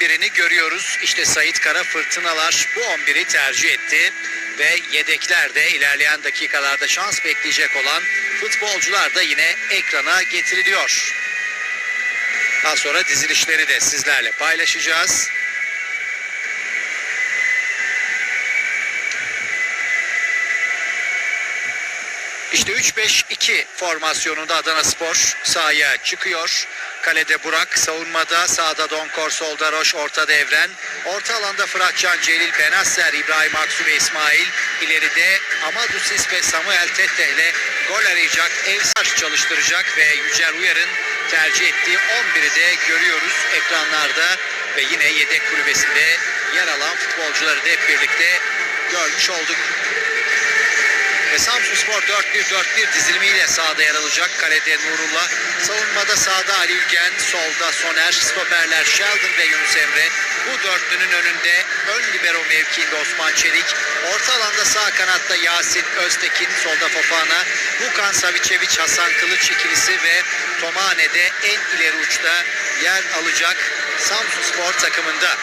11'ini görüyoruz. İşte Sait Kara Fırtınalar bu 11'i tercih etti. Ve yedekler de ilerleyen dakikalarda şans bekleyecek olan futbolcular da yine ekrana getiriliyor. Daha sonra dizilişleri de sizlerle paylaşacağız. İşte 3-5-2 formasyonunda Adana Spor sahaya çıkıyor. Kalede Burak, savunmada sağda Donkor, solda Roş, ortada Evren. Orta alanda Fıratcan, Celil, Benasser, İbrahim Aksu ve İsmail. İleride Amadou Sis ve Samuel Tette ile gol arayacak, Evsar çalıştıracak ve Yücel Uyar'ın tercih ettiği 11'i de görüyoruz ekranlarda. Ve yine yedek kulübesinde yer alan futbolcuları da hep birlikte görmüş olduk. Samsun Spor 4-1-4-1 dizilimiyle sahada yer alacak. Kalede Nurullah. Savunmada sağda Ali Ülgen. Solda Soner. Stoperler Sheldon ve Yunus Emre. Bu dörtlünün önünde ön libero mevkiinde Osman Çelik. Orta alanda sağ kanatta Yasin Öztekin. Solda Fofana. Vukan Savicevic, Hasan Kılıç ikilisi ve Tomane'de en ileri uçta yer alacak Samsun Spor takımında.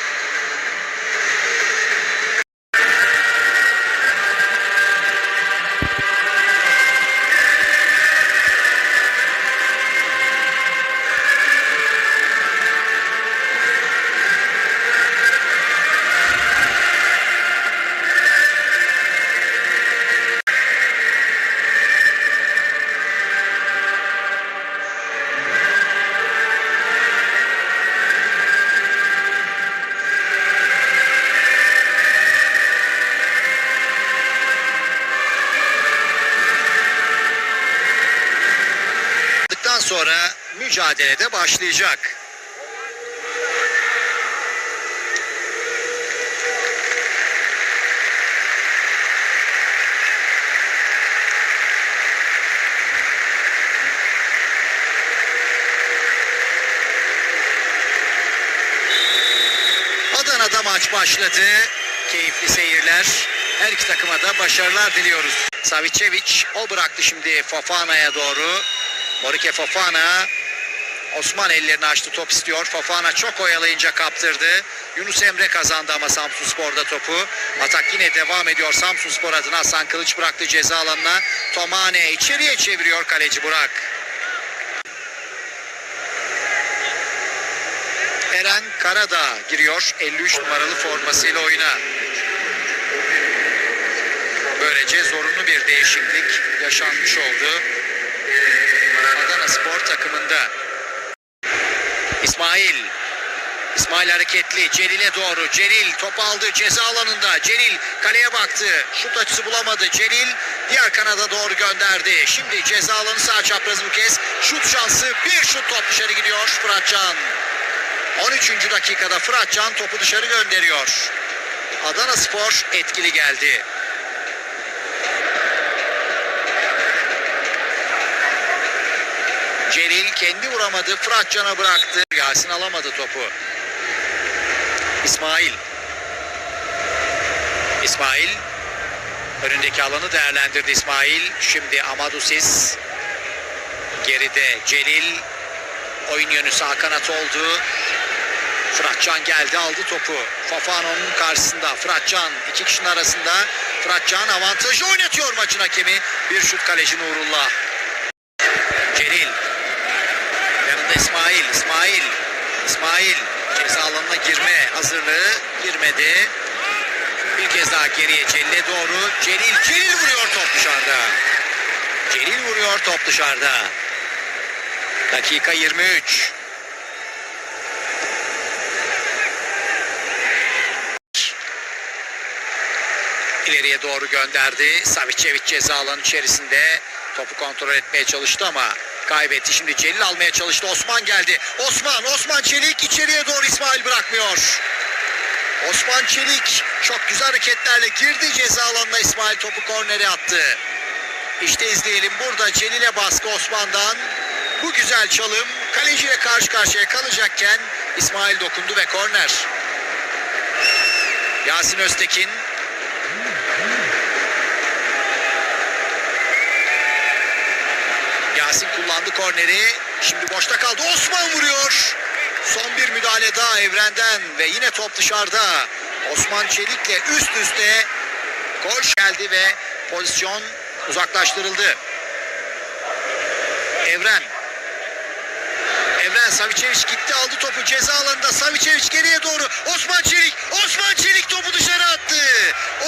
Sonra mücadelede başlayacak. Adana'da maç başladı. Keyifli seyirler. Her iki takıma da başarılar diliyoruz. Savicevic o bıraktı şimdi Fofana'ya doğru. Morike Fofana Osman ellerini açtı top istiyor. Fofana çok oyalayınca kaptırdı. Yunus Emre kazandı ama Samsun Spor'da topu. Atak yine devam ediyor. Samsun Spor adına Hasan Kılıç bıraktı ceza alanına. Tomane içeriye çeviriyor kaleci Burak. Eren Karadağ giriyor 53 numaralı formasıyla oyuna. Böylece zorunlu bir değişiklik yaşanmış oldu. Spor takımında. İsmail. İsmail hareketli. Celil'e doğru. Celil top aldı ceza alanında. Celil kaleye baktı. Şut açısı bulamadı. Celil diğer kanada doğru gönderdi. Şimdi ceza alanı sağ çapraz bu kez. Şut şansı. Bir şut top dışarı gidiyor Fıratcan. 13. dakikada Fıratcan topu dışarı gönderiyor. Adana Spor etkili geldi. Celil kendi vuramadı. Fıratcan'a bıraktı. Yasin alamadı topu. İsmail. İsmail. Önündeki alanı değerlendirdi İsmail. Şimdi Amadou Sis. Geride Celil. Oyun yönü sağ kanat oldu. Fıratcan geldi aldı topu. Fafano'nun karşısında. Fıratcan iki kişinin arasında. Fıratcan avantajı oynatıyor maçın hakemi. Bir şut kaleci Nurullah. Celil. Yanında İsmail. İsmail. İsmail. Ceza alanına girme hazırlığı. Girmedi. Bir kez daha geriye Celil'e doğru. Celil. Celil vuruyor top dışarıda. Celil vuruyor top dışarıda. Dakika 23. İleriye doğru gönderdi. Savicevic ceza alanı içerisinde topu kontrol etmeye çalıştı ama kaybetti. Şimdi Celil almaya çalıştı. Osman geldi. Osman, Osman Çelik içeriye doğru İsmail bırakmıyor. Osman Çelik çok güzel hareketlerle girdi ceza alanına İsmail topu kornere attı. İşte izleyelim burada Celil'e baskı Osman'dan. Bu güzel çalım kaleciyle karşı karşıya kalacakken İsmail dokundu ve korner. Yasin Öztekin Yasin kullandı korneri. Şimdi boşta kaldı. Osman vuruyor. Son bir müdahale daha evrenden ve yine top dışarıda. Osman Çelik'le üst üste gol geldi ve pozisyon uzaklaştırıldı. Evren. Evren Savicevic gitti aldı topu ceza alanında Savicevic geriye doğru Osman Çelik Osman Çelik topu dışarı attı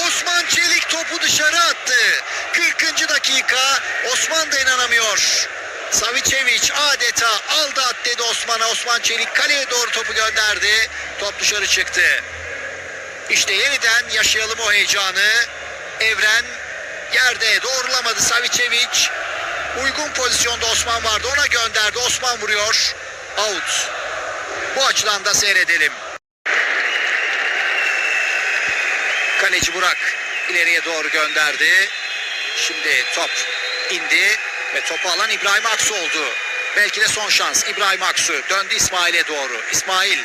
Osman Çelik topu dışarı attı 40. dakika Osman da inanamıyor Savicevic adeta aldı at dedi Osman'a Osman Çelik kaleye doğru topu gönderdi top dışarı çıktı işte yeniden yaşayalım o heyecanı Evren yerde doğrulamadı Savicevic Uygun pozisyonda Osman vardı. Ona gönderdi. Osman vuruyor. Out. Bu açıdan da seyredelim. Kaleci Burak ileriye doğru gönderdi. Şimdi top indi ve topu alan İbrahim Aksu oldu. Belki de son şans. İbrahim Aksu döndü İsmail'e doğru. İsmail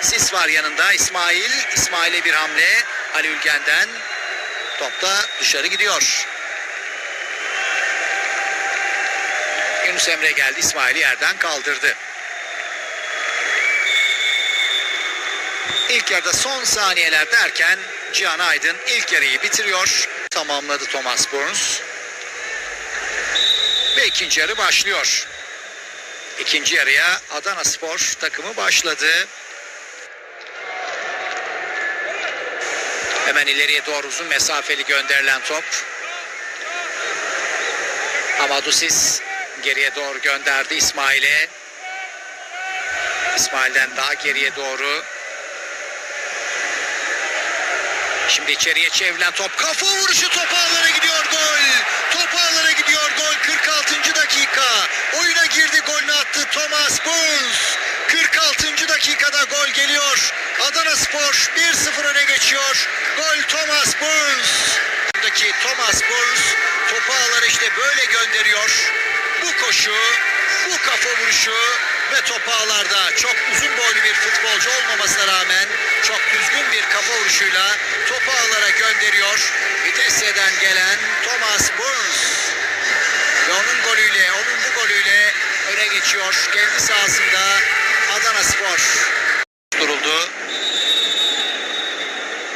Sis var yanında. İsmail, İsmail'e bir hamle. Ali Ülgen'den top da dışarı gidiyor. Yunus Emre geldi. İsmail'i yerden kaldırdı. İlk yarıda son saniyeler derken Cihan Aydın ilk yarıyı bitiriyor. Tamamladı Thomas Burns. Ve ikinci yarı başlıyor. İkinci yarıya Adana Spor takımı başladı. Hemen ileriye doğru uzun mesafeli gönderilen top. Amadusis geriye doğru gönderdi İsmail'e. İsmail'den daha geriye doğru. Şimdi içeriye çevrilen top. Kafa vuruşu top ağlara gidiyor gol. Top ağlara gidiyor gol. 46. dakika. Oyuna girdi golünü attı Thomas Burns. 46. dakikada gol geliyor. Adana Spor 1-0 öne geçiyor. Gol Thomas Burns. Buradaki Thomas Burns topu ağlara işte böyle gönderiyor. Bu koşu, bu kafa vuruşu ve top ağlarda çok uzun boylu bir futbolcu olmamasına rağmen çok düzgün bir kafa vuruşuyla topu ağlara gönderiyor. Vitesse'den gelen Thomas Burns ve onun golüyle, onun bu golüyle öne geçiyor. Kendi sahasında Adana Spor duruldu.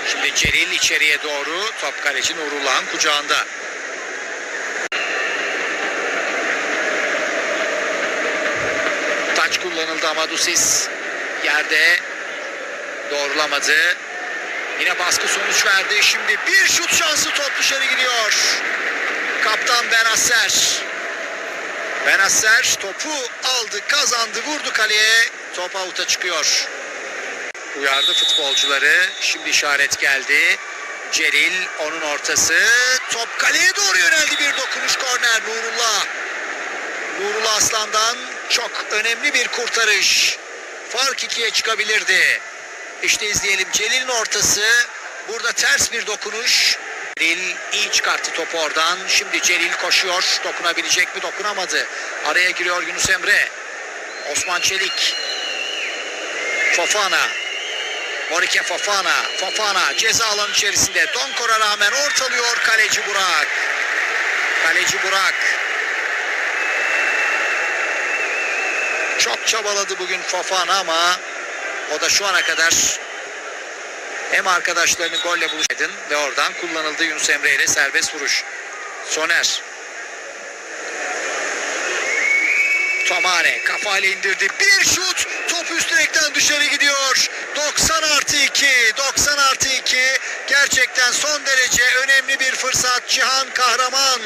Şimdi Celil içeriye doğru top kaleci Nurullah'ın kucağında. Kullanıldı ama Dusis yerde doğrulamadı. Yine baskı sonuç verdi. Şimdi bir şut şansı top dışarı gidiyor. Kaptan Benasser. Benasser topu aldı, kazandı, vurdu kaleye. Top avuta çıkıyor. Uyardı futbolcuları. Şimdi işaret geldi. Celil onun ortası. Top kaleye doğru yöneldi bir dokunuş korner Nurullah. Nurullah Aslan'dan çok önemli bir kurtarış. Fark ikiye çıkabilirdi. İşte izleyelim Celil'in ortası. Burada ters bir dokunuş. Celil iyi çıkarttı topu oradan. Şimdi Celil koşuyor. Dokunabilecek mi? Dokunamadı. Araya giriyor Yunus Emre. Osman Çelik. Fofana. Morike Fofana. Fofana ceza alanı içerisinde. Donkor'a rağmen ortalıyor kaleci Burak. Kaleci Burak. Çabaladı bugün Fofana ama o da şu ana kadar hem arkadaşlarını golle buluşaydın ve oradan kullanıldı Yunus Emre ile serbest vuruş. Soner. Tomane kafayla indirdi. Bir şut top üst direkten dışarı gidiyor. 90 artı 2. 90 artı 2. Gerçekten son derece önemli bir fırsat. Cihan Kahraman.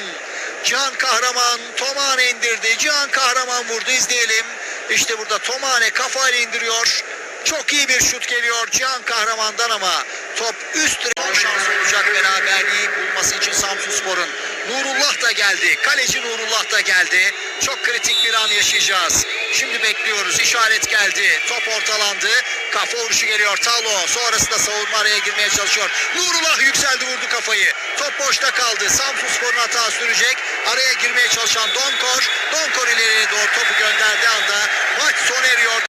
Cihan Kahraman Tomane indirdi. Cihan Kahraman vurdu. izleyelim. İşte burada Tomane kafayla indiriyor. Çok iyi bir şut geliyor Cihan Kahraman'dan ama top üst şans olacak beraberliği bulması için Samsunspor'un. Nurullah da geldi. Kaleci Nurullah da geldi. Çok kritik bir an yaşayacağız. Şimdi bekliyoruz. İşaret geldi. Top ortalandı. Kafa vuruşu geliyor. Talo. Sonrasında savunma araya girmeye çalışıyor. Nurullah yükseldi vurdu kafayı. Top boşta kaldı. Samsunspor'un hata sürecek. Araya girmeye çalışan Donkor. Donkor ileriye doğru topu gönderdiği anda maç.